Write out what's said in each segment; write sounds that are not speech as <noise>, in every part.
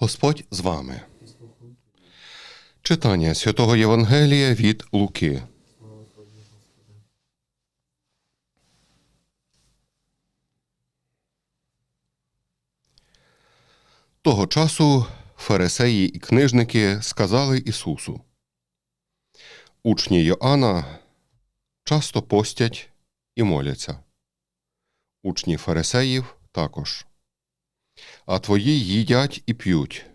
Господь з вами. Читання святого Євангелія від Луки. Того часу фарисеї і книжники сказали Ісусу. Учні Йоанна часто постять і моляться. Учні фарисеїв також. А твої їдять і п'ють.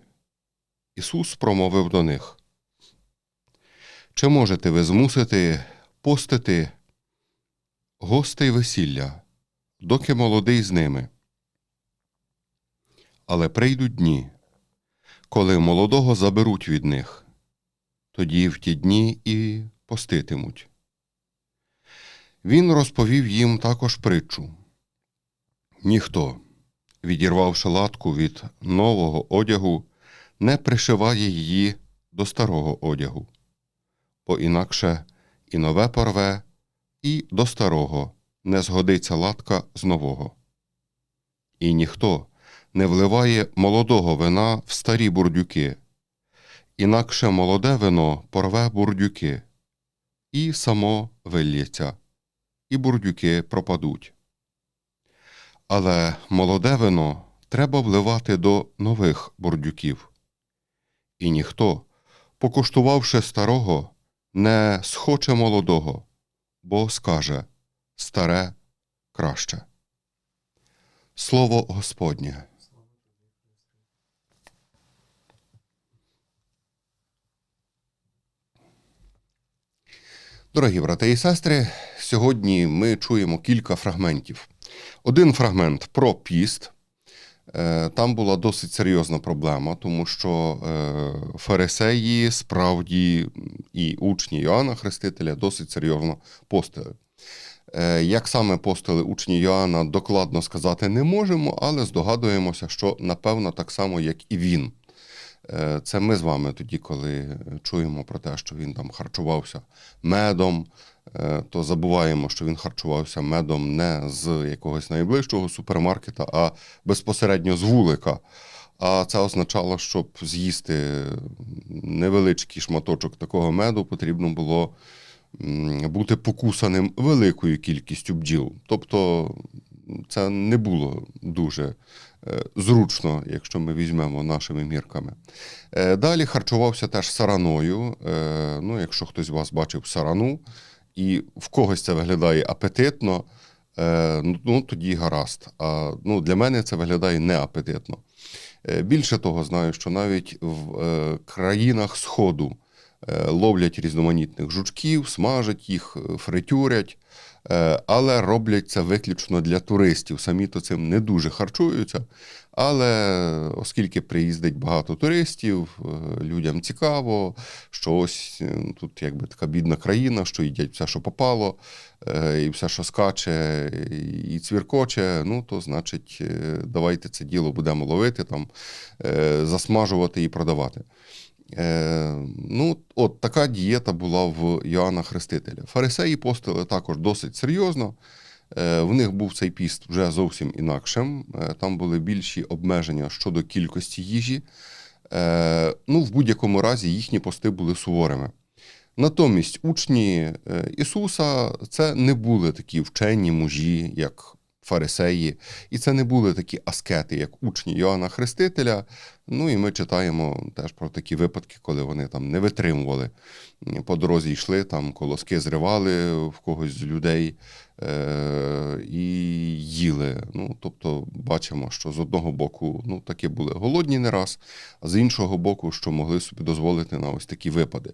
Ісус промовив до них. Чи можете ви змусити постити гостей весілля, доки молодий з ними? Але прийдуть дні, коли молодого заберуть від них, тоді в ті дні і поститимуть. Він розповів їм також притчу. Ніхто, відірвавши латку від нового одягу, не пришиває її до старого одягу, бо інакше і нове порве, і до старого не згодиться латка з нового. І ніхто не вливає молодого вина в старі бурдюки, інакше молоде вино порве бурдюки, і само вильється, і бурдюки пропадуть. Але молоде вино треба вливати до нових бурдюків. І ніхто, покуштувавши старого, не схоче молодого, бо скаже старе краще. Слово Господнє. Дорогі брати і сестри, сьогодні ми чуємо кілька фрагментів. Один фрагмент про піст. Е, Там була досить серйозна проблема, тому що е, фарисеї справді і учні Йоанна Хрестителя досить серйозно постили. Е, Як саме постили учні Йоанна, докладно сказати не можемо, але здогадуємося, що напевно так само, як і він. Це ми з вами тоді, коли чуємо про те, що він там харчувався медом, то забуваємо, що він харчувався медом не з якогось найближчого супермаркета, а безпосередньо з вулика. А це означало, щоб з'їсти невеличкий шматочок такого меду, потрібно було бути покусаним великою кількістю бджіл. Тобто це не було дуже е, зручно, якщо ми візьмемо нашими мірками. Е, Далі харчувався теж сараною. Е, Ну, якщо хтось з вас бачив сарану, і в когось це виглядає апетитно, е, ну, тоді гаразд. А ну, для мене це виглядає неапетитно. Е, Більше того, знаю, що навіть в е, країнах Сходу ловлять різноманітних жучків, смажать їх, фритюрять, але роблять це виключно для туристів. Самі то цим не дуже харчуються. Але оскільки приїздить багато туристів, е, людям цікаво, що ось е, тут якби така бідна країна, що їдять все, що попало, е, і все, що скаче, і цвіркоче, ну то значить, давайте це діло будемо ловити, там, засмажувати і продавати. Ну, от така дієта була в Йоанна Хрестителя. Фарисеї постили також досить серйозно. Е, В них був цей піст вже зовсім інакшим. Е, Там були більші обмеження щодо кількості їжі. Е, Ну, в будь-якому разі їхні пости були суворими. Натомість учні Ісуса це не були такі вчені мужі, як фарисеї, і це не були такі аскети, як учні Йоанна Хрестителя. Ну і ми читаємо теж про такі випадки, коли вони там не витримували. По дорозі йшли, там колоски зривали в когось з людей е- і їли. Ну, тобто бачимо, що з одного боку ну, таки були голодні не раз, а з іншого боку, що могли собі дозволити на ось такі випади.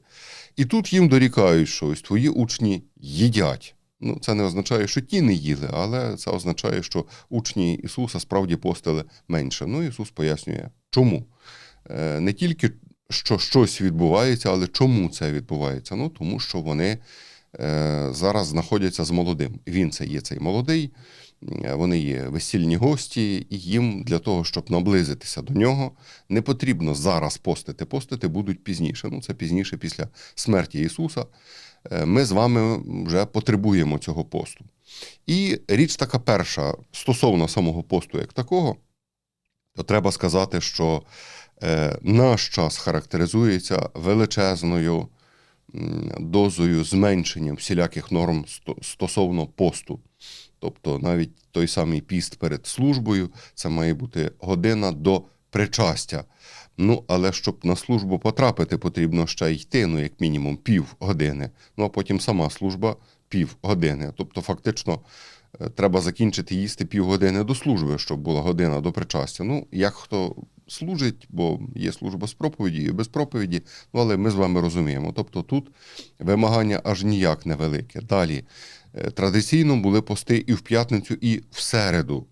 І тут їм дорікають, що ось твої учні їдять. Ну, це не означає, що ті не їли, але це означає, що учні Ісуса справді постили менше. Ну, Ісус пояснює, чому. Е, Не тільки що щось відбувається, але чому це відбувається? Ну, тому що вони е, зараз знаходяться з молодим. Він це є цей молодий, е, вони є весільні гості, і їм для того, щоб наблизитися до нього, не потрібно зараз постити. Постити будуть пізніше. Ну, це пізніше після смерті Ісуса. Е, Ми з вами вже потребуємо цього посту. І річ така перша стосовно самого посту як такого, то треба сказати, що Е, Наш час характеризується величезною дозою зменшення всіляких норм стосовно посту. Тобто навіть той самий піст перед службою це має бути година до причастя. Ну, але щоб на службу потрапити, потрібно ще йти, ну, як мінімум, пів години. Ну, а потім сама служба пів години. Тобто, фактично, е, треба закінчити їсти півгодини до служби, щоб була година до причастя. Ну, як хто служить, бо є служба з проповіді і без проповіді, ну, але ми з вами розуміємо. Тобто тут вимагання аж ніяк невелике. Далі, е, традиційно були пости і в п'ятницю, і в середу.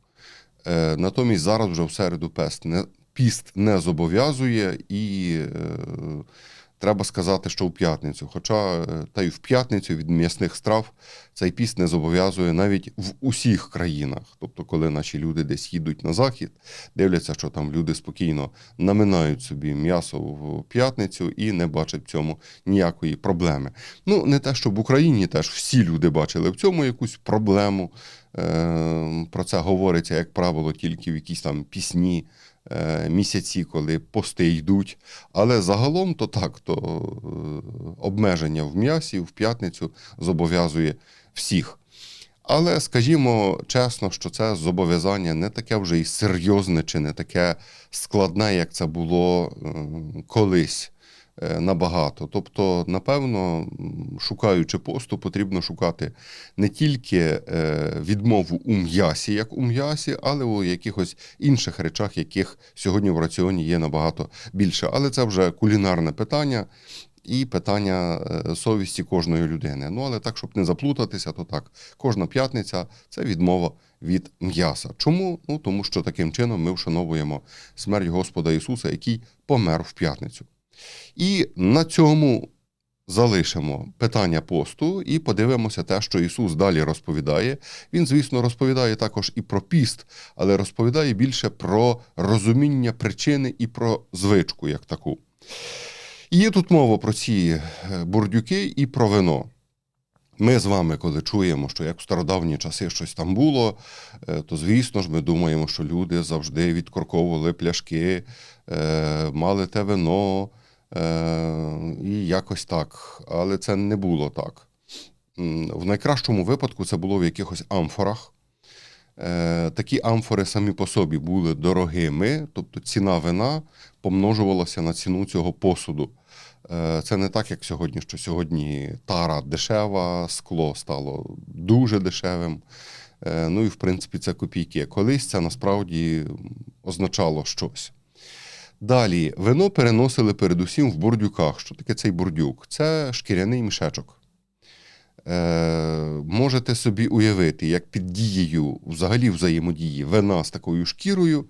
Е, Натомість зараз вже в середу пест не, піст не зобов'язує, і е, треба сказати, що в п'ятницю. Хоча е, та й в п'ятницю від м'ясних страв цей піст не зобов'язує навіть в усіх країнах. Тобто, коли наші люди десь їдуть на захід, дивляться, що там люди спокійно наминають собі м'ясо в п'ятницю і не бачать в цьому ніякої проблеми. Ну, не те, що в Україні теж всі люди бачили в цьому якусь проблему. Е, Про це говориться, як правило, тільки в якісь там пісні, місяці, коли пости йдуть. Але загалом то так, то е, обмеження в м'ясі в п'ятницю зобов'язує всіх. Але скажімо чесно, що це зобов'язання не таке вже й серйозне чи не таке складне, як це було е, колись е, набагато. Тобто, напевно, шукаючи посту, потрібно шукати не тільки е, відмову у м'ясі, як у м'ясі, але у якихось інших речах, яких сьогодні в раціоні є набагато більше. Але це вже кулінарне питання. І питання е, совісті кожної людини. Ну, але так, щоб не заплутатися, то так. Кожна п'ятниця це відмова від м'яса. Чому? Ну, тому що таким чином ми вшановуємо смерть Господа Ісуса, який помер в п'ятницю. І на цьому залишимо питання посту і подивимося те, що Ісус далі розповідає. Він, звісно, розповідає також і про піст, але розповідає більше про розуміння причини і про звичку як таку. І є тут мова про ці е, бурдюки і про вино. Ми з вами, коли чуємо, що як в стародавні часи щось там було, е, то звісно ж ми думаємо, що люди завжди відкорковували пляшки, е, мали те вино і якось так. Але це не було так. В найкращому випадку це було в якихось амфорах. Е, Такі амфори самі по собі були дорогими, тобто ціна вина помножувалася на ціну цього посуду. Е, Це не так, як сьогодні, що сьогодні тара дешева, скло стало дуже дешевим. Е, Ну і в принципі це копійки. Колись це насправді означало щось. Далі вино переносили передусім в бурдюках. Що таке цей бурдюк? Це шкіряний мішечок. Е, можете собі уявити, як під дією взагалі взаємодії вина з такою шкірою,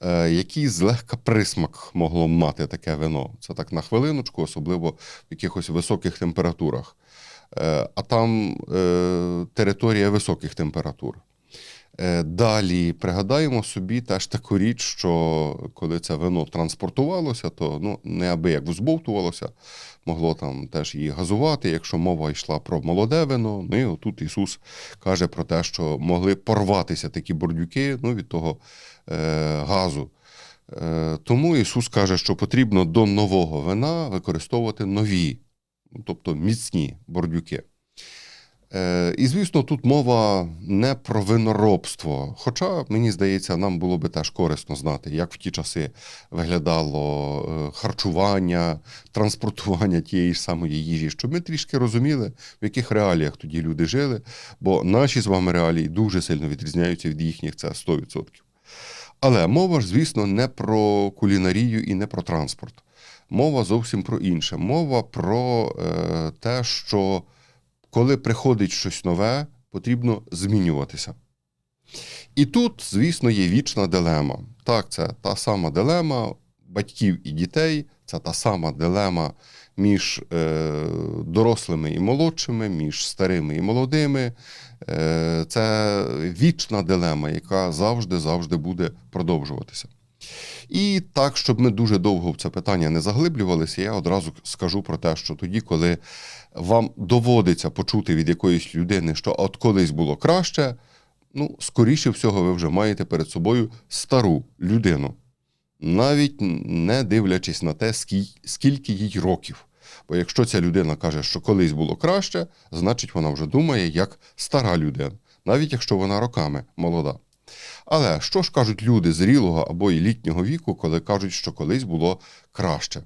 е, який злегка присмак могло мати таке вино. Це так на хвилиночку, особливо в якихось високих температурах. Е, а там е, територія високих температур. Е, Далі пригадаємо собі теж таку річ, що коли це вино транспортувалося, то ну, неабияк взбовтувалося, могло там теж її газувати, якщо мова йшла про молоде вино. Ну і отут Ісус каже про те, що могли порватися такі бордюки ну, від того е, газу. Е, тому Ісус каже, що потрібно до нового вина використовувати нові, ну, тобто міцні бордюки. Е, І, звісно, тут мова не про виноробство. Хоча, мені здається, нам було би теж корисно знати, як в ті часи виглядало е, харчування, транспортування тієї ж самої їжі, щоб ми трішки розуміли, в яких реаліях тоді люди жили, бо наші з вами реалії дуже сильно відрізняються від їхніх, це 100%. Але мова ж, звісно, не про кулінарію і не про транспорт. Мова зовсім про інше. Мова про е, те, що коли приходить щось нове, потрібно змінюватися. І тут, звісно, є вічна дилема. Так, це та сама дилема батьків і дітей, це та сама дилема між е, дорослими і молодшими, між старими і молодими. Е, це вічна дилема, яка завжди-завжди буде продовжуватися. І так, щоб ми дуже довго в це питання не заглиблювалися, я одразу скажу про те, що тоді, коли вам доводиться почути від якоїсь людини, що от колись було краще, ну, скоріше всього, ви вже маєте перед собою стару людину. навіть не дивлячись на те, скільки їй років. Бо якщо ця людина каже, що колись було краще, значить вона вже думає як стара людина, навіть якщо вона роками молода. Але що ж кажуть люди зрілого або і літнього віку, коли кажуть, що колись було краще?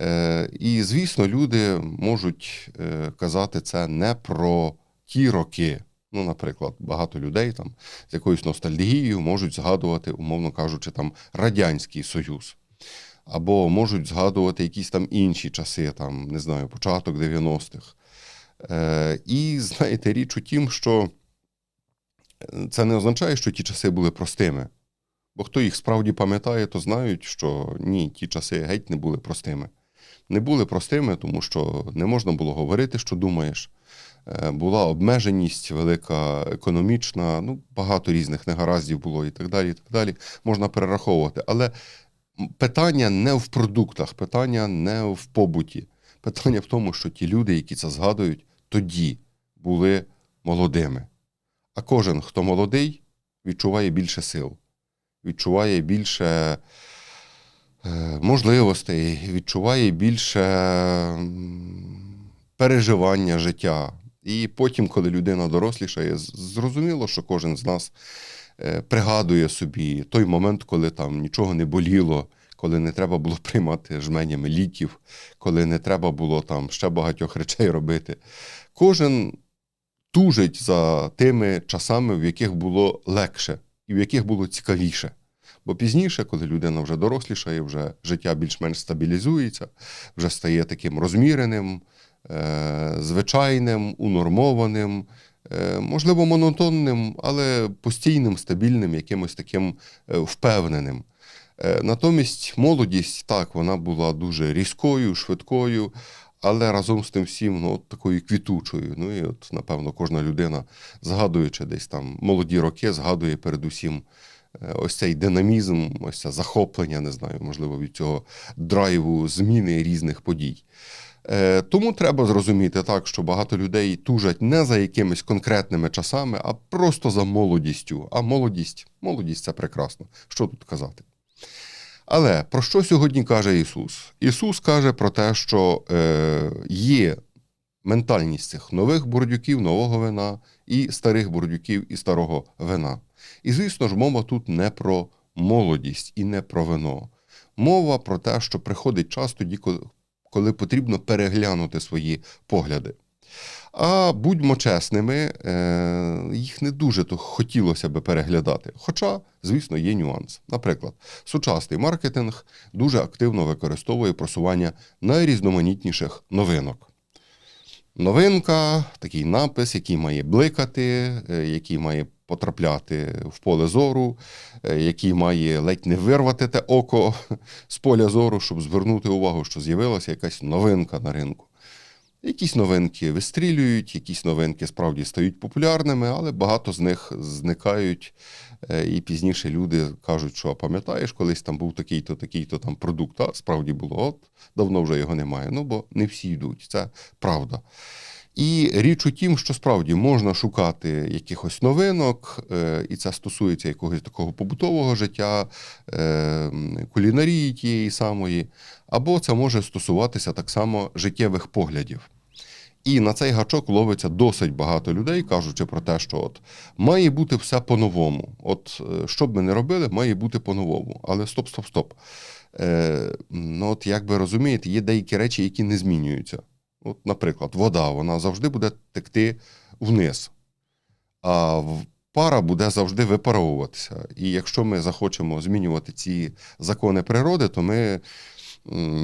Е, і, звісно, люди можуть е, казати це не про ті роки. Ну, наприклад, багато людей там з якоюсь ностальгією можуть згадувати, умовно кажучи, там Радянський Союз. Або можуть згадувати якісь там інші часи, там, не знаю, початок 90-х. Е, і знаєте, річ у тім, що це не означає, що ті часи були простими. Бо хто їх справді пам'ятає, то знають, що ні, ті часи геть не були простими. Не були простими, тому що не можна було говорити, що думаєш. Е, Була обмеженість велика, економічна, ну, багато різних негараздів було і так далі. і так далі. Можна перераховувати. Але питання не в продуктах, питання не в побуті. Питання в тому, що ті люди, які це згадують, тоді були молодими. А кожен, хто молодий, відчуває більше сил, відчуває більше е, можливостей, відчуває більше переживання життя. І потім, коли людина дорослішає, зрозуміло, що кожен з нас е, пригадує собі той момент, коли там нічого не боліло, коли не треба було приймати жменями ліків, коли не треба було там ще багатьох речей робити. Кожен тужить за тими часами, в яких було легше і в яких було цікавіше. Бо пізніше, коли людина вже дорослішає, вже життя більш-менш стабілізується, вже стає таким розміреним, е, звичайним, унормованим, е, можливо, монотонним, але постійним, стабільним, якимось таким е, впевненим. Натомість молодість, так, вона була дуже різкою, швидкою, але разом з тим всім ну, от такою квітучою. Ну і от, напевно, кожна людина, згадуючи десь там молоді роки, згадує передусім е, ось цей динамізм, ось це захоплення, не знаю, можливо, від цього драйву зміни різних подій. Е, Тому треба зрозуміти так, що багато людей тужать не за якимись конкретними часами, а просто за молодістю. А молодість, молодість це прекрасно. Що тут казати? Але про що сьогодні каже Ісус? Ісус каже про те, що е, є ментальність цих нових бурдюків, нового вина і старих бурдюків і старого вина. І, звісно ж, мова тут не про молодість і не про вино. Мова про те, що приходить час тоді, коли- потрібно переглянути свої погляди. А будьмо чесними, е, їх не дуже то хотілося би переглядати. Хоча, звісно, є нюанс. Наприклад, сучасний маркетинг дуже активно використовує просування найрізноманітніших новинок. Новинка, такий напис, який має бликати, е, який має потрапляти в поле зору, е, який має ледь не вирвати те око з поля зору, щоб звернути увагу, що з'явилася якась новинка на ринку. Якісь новинки вистрілюють, якісь новинки справді стають популярними, але багато з них зникають. е, І пізніше люди кажуть, що «А пам'ятаєш, колись там був такий-то, такий-то там продукт, а справді було, от давно вже його немає. Ну, бо не всі йдуть, це правда. І річ у тім, що справді можна шукати якихось новинок, е, і це стосується якогось такого побутового життя, е, кулінарії тієї самої, або це може стосуватися так само життєвих поглядів. І на цей гачок ловиться досить багато людей, кажучи про те, що от має бути все по-новому. От е, що б ми не робили, має бути по-новому. Але стоп, стоп, стоп. Е, ну, от як ви розумієте, є деякі речі, які не змінюються. От, наприклад, вода вона завжди буде текти вниз, а пара буде завжди випаровуватися. І якщо ми захочемо змінювати ці закони природи, то ми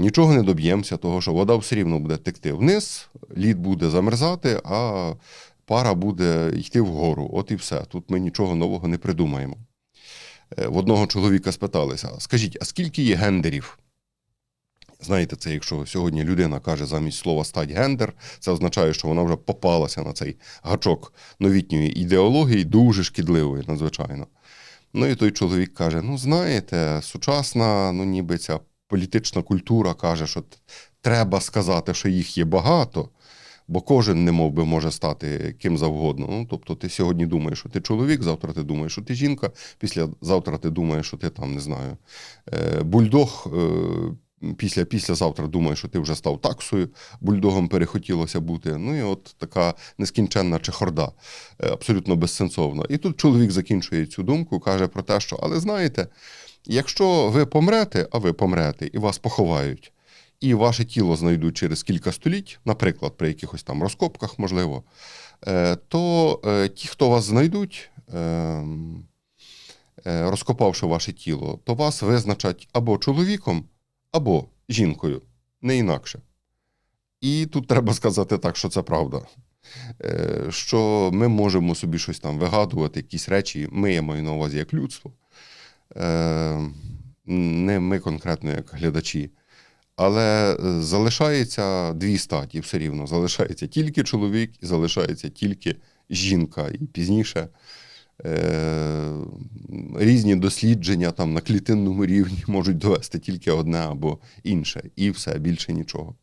нічого не доб'ємося, того що вода все рівно буде текти вниз, лід буде замерзати, а пара буде йти вгору. От і все. Тут ми нічого нового не придумаємо. Е, В одного чоловіка спиталися: скажіть, а скільки є гендерів? Знаєте, це якщо сьогодні людина каже замість слова стать гендер, це означає, що вона вже попалася на цей гачок новітньої ідеології, дуже шкідливої, надзвичайно. Ну і той чоловік каже: ну, знаєте, сучасна, ну ніби ця політична культура каже, що треба сказати, що їх є багато, Бо кожен не мов би може стати ким завгодно. Ну, тобто, ти сьогодні думаєш, що ти чоловік, завтра ти думаєш, що ти жінка, після завтра ти думаєш, що ти там не знаю, е, бульдог. Після післязавтра думаєш, що ти вже став таксою, бульдогом перехотілося бути. Ну і от така нескінченна чехорда, е, абсолютно безсенсовна. І тут чоловік закінчує цю думку, каже про те, що але знаєте, якщо ви помрете, а ви помрете, і вас поховають, і ваше тіло знайдуть через кілька століть, наприклад, при якихось там розкопках, можливо, е, то е, ті, хто вас знайдуть, розкопавши ваше тіло, то вас визначать або чоловіком, або жінкою, не інакше. І тут треба сказати так, що це правда. Е, Що ми можемо собі щось там вигадувати, якісь речі, ми я маю на увазі як людство. Е, Не ми конкретно як глядачі. Але е, залишається дві статі все рівно. Залишається тільки чоловік і залишається тільки жінка. І пізніше різні дослідження там на клітинному рівні <laughs> можуть довести тільки одне або інше, і все, більше нічого.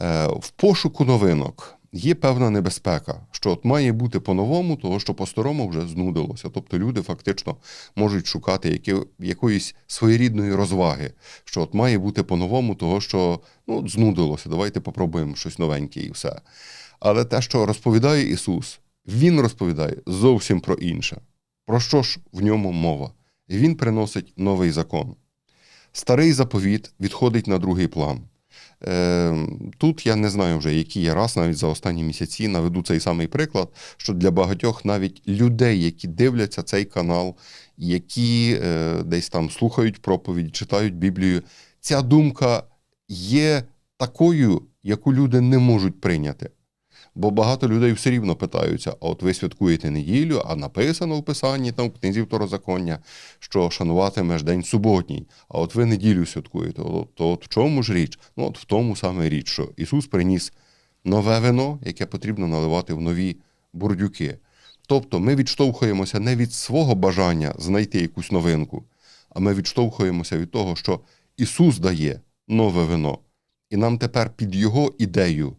Е, в пошуку новинок є певна небезпека, що от має бути по-новому, того що по-старому вже знудилося. Тобто люди фактично можуть шукати які, якоїсь своєрідної розваги, що от має бути по-новому, того що ну, знудилося, давайте попробуємо щось новеньке і все. Але те, що розповідає Ісус, Він розповідає зовсім про інше. Про що ж в ньому мова? Він приносить новий закон. Старий заповіт відходить на другий план. Е, Тут я не знаю вже, який я раз навіть за останні місяці наведу цей самий приклад, що для багатьох навіть людей, які дивляться цей канал, які е, десь там слухають проповідь, читають Біблію, ця думка є такою, яку люди не можуть прийняти. Бо багато людей все рівно питаються: а от ви святкуєте неділю, а написано в Писанні там в книзі второзаконня, що шануватимеш день суботній, а от ви неділю святкуєте. То, от в чому ж річ? Ну от в тому саме річ, що Ісус приніс нове вино, яке потрібно наливати в нові бурдюки. Тобто ми відштовхуємося не від свого бажання знайти якусь новинку, а ми відштовхуємося від того, що Ісус дає нове вино. І нам тепер під Його ідею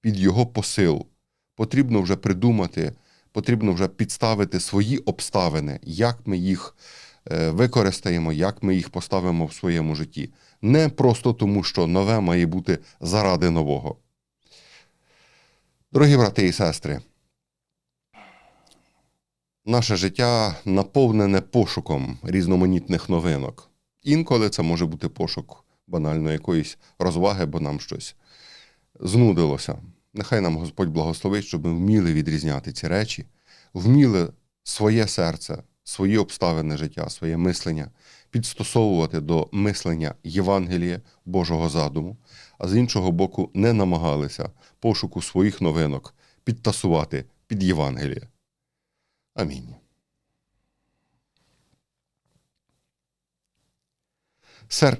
під його посил. Потрібно вже придумати, потрібно вже підставити свої обставини, як ми їх е, використаємо, як ми їх поставимо в своєму житті. Не просто тому, що нове має бути заради нового. Дорогі брати і сестри, наше життя наповнене пошуком різноманітних новинок. Інколи це може бути пошук банально якоїсь розваги, бо нам щось знудилося. Нехай нам Господь благословить, щоб ми вміли відрізняти ці речі, вміли своє серце, свої обставини життя, своє мислення підстосовувати до мислення Євангелія Божого задуму, а з іншого боку, не намагалися пошуку своїх новинок підтасувати під Євангеліє. Амінь. Сер